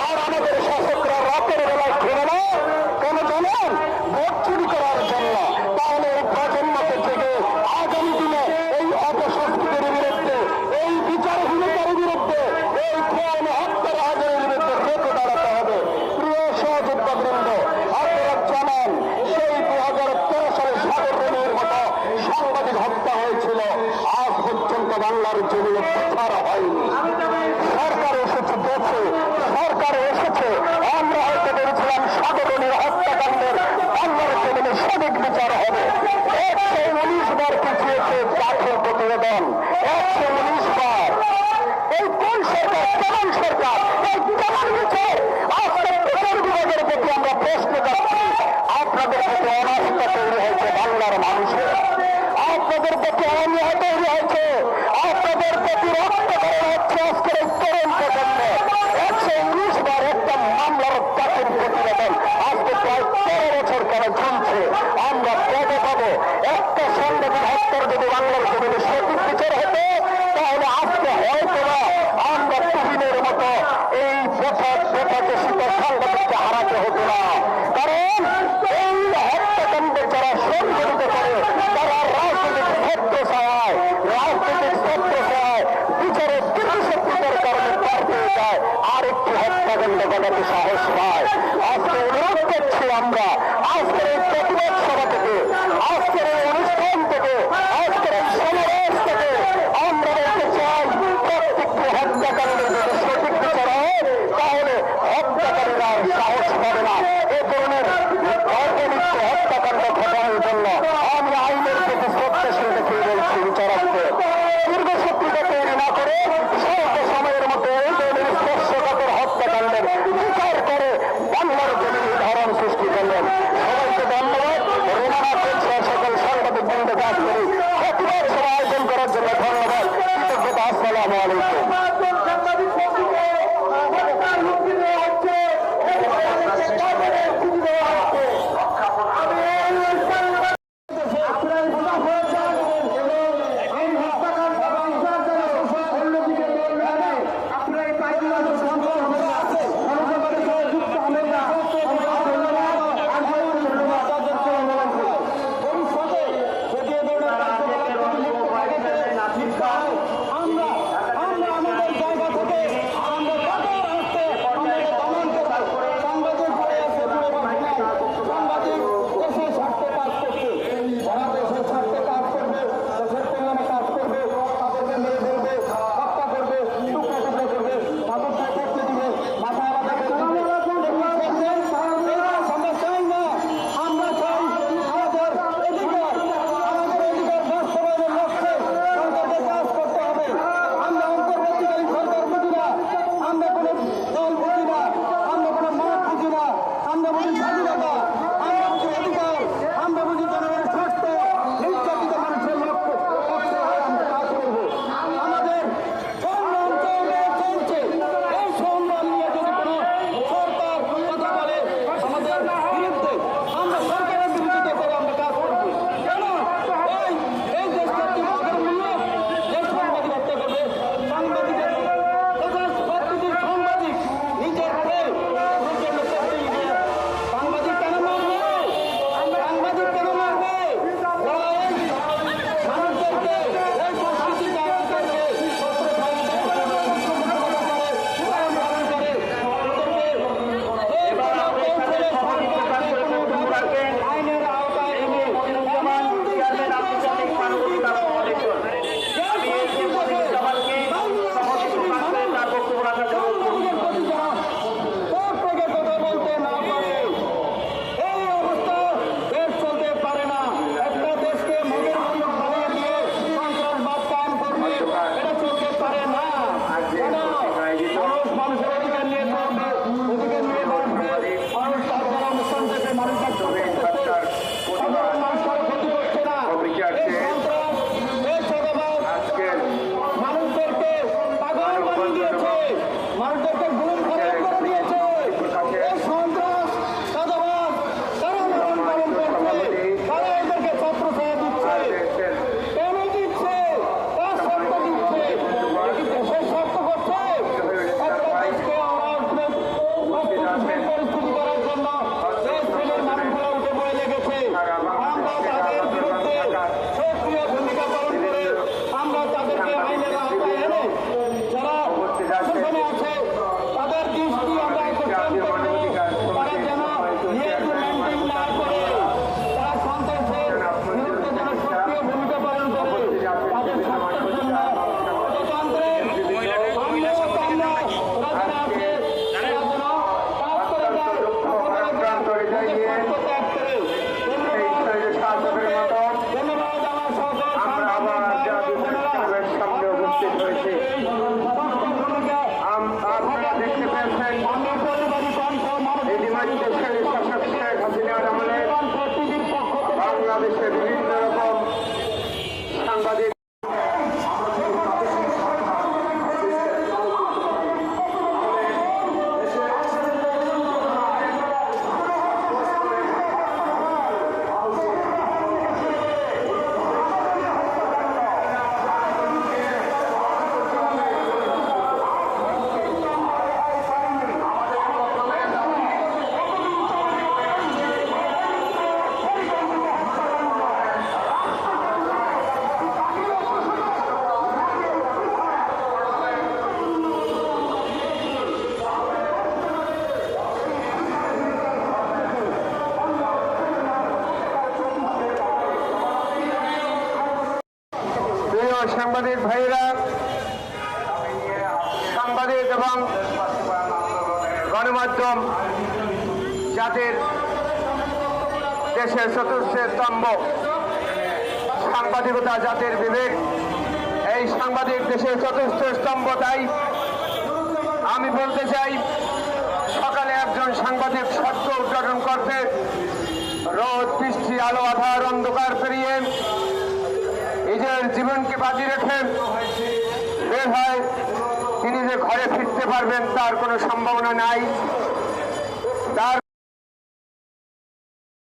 আর আমাদের শাসকরা ঘটাতে সাহস পায় আজকে অনুরোধ করছি আমরা। আজকের এই প্রতিবাদ সভা থেকে, আজকের এই অনুষ্ঠান থেকে, আজকের এই সমাবেশ থেকে আমরা বলতে চাই প্রত্যেকটি হত্যাকারীদের যদি সঠিক বিচার হয়, তাহলে হত্যাকারীরা সাহস পাবে না। হত্যাকাণ্ডের বিচার সাংবাদিক ভাইরা সাংবাদিক এবং গণমাধ্যম জাতির দেশের চতুর্থ স্তম্ভ সাংবাদিকতা জাতির বিবেক। এই সাংবাদিক দেশের চতুর্থ স্তম্ভ, তাই আমি বলতে চাই, সকালে একজন সাংবাদিক সত্য উদ্ঘাটন করতে, রোদ, বৃষ্টি, আলো, আধার, অন্ধকার পেরিয়ে নিজের জীবনকে বাজি রেখেন বের হয়। তিনি যে ঘরে ফিরতে পারবেন তার কোনো সম্ভাবনা নাই।